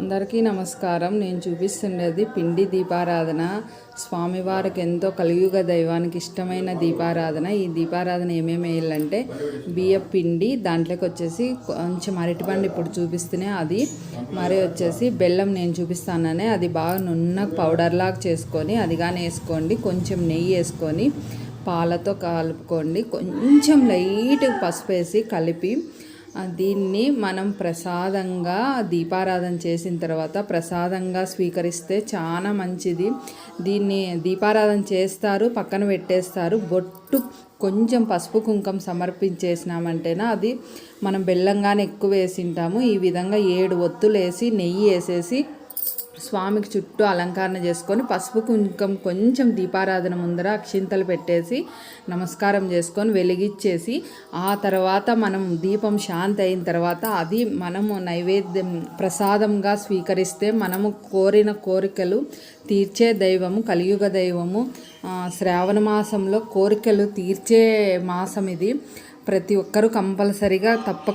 అందరికీ నమస్కారం. నేను చూపిస్తుండేది పిండి దీపారాధన. స్వామివారికి ఎంతో కలియుగ దైవానికి ఇష్టమైన దీపారాధన. ఈ దీపారాధన ఏమేమి వేయాలంటే బియ్య పిండి దాంట్లోకి వచ్చేసి కొంచెం అరటిపండు ఇప్పుడు చూపిస్తేనే అది. మరి వచ్చేసి బెల్లం నేను చూపిస్తాననే అది బాగా నున్న పౌడర్లాగా చేసుకొని అది కానీ వేసుకోండి. కొంచెం నెయ్యి వేసుకొని పాలతో కలుపుకోండి. కొంచెం లైట్ పసుపు వేసి కలిపి దీన్ని మనం ప్రసాదంగా దీపారాధన చేసిన తర్వాత ప్రసాదంగా స్వీకరిస్తే చాలా మంచిది. దీన్ని దీపారాధన చేస్తారు పక్కన పెట్టేస్తారు. బొట్టు కొంచెం పసుపు కుంకం సమర్పించేసినామంటేనా అది మనం బెల్లంగానే ఎక్కువ వేసింటాము. ఈ విధంగా ఏడు ఒత్తులు వేసి నెయ్యి వేసేసి స్వామికి చుట్టూ అలంకరణ చేసుకొని పసుపు కుంకుమ కొంచెం దీపారాధన ముందర అక్షింతలు పెట్టేసి నమస్కారం చేసుకొని వెలిగిచ్చేసి ఆ తర్వాత మనం దీపం శాంతి అయిన తర్వాత అది మనము నైవేద్యం ప్రసాదంగా స్వీకరిస్తే మనము కోరిన కోరికలు తీర్చే దైవము కలియుగ దైవము శ్రావణ మాసంలో కోరికలు తీర్చే మాసం ఇది ప్రతి ఒక్కరూ కంపల్సరిగా తప్పక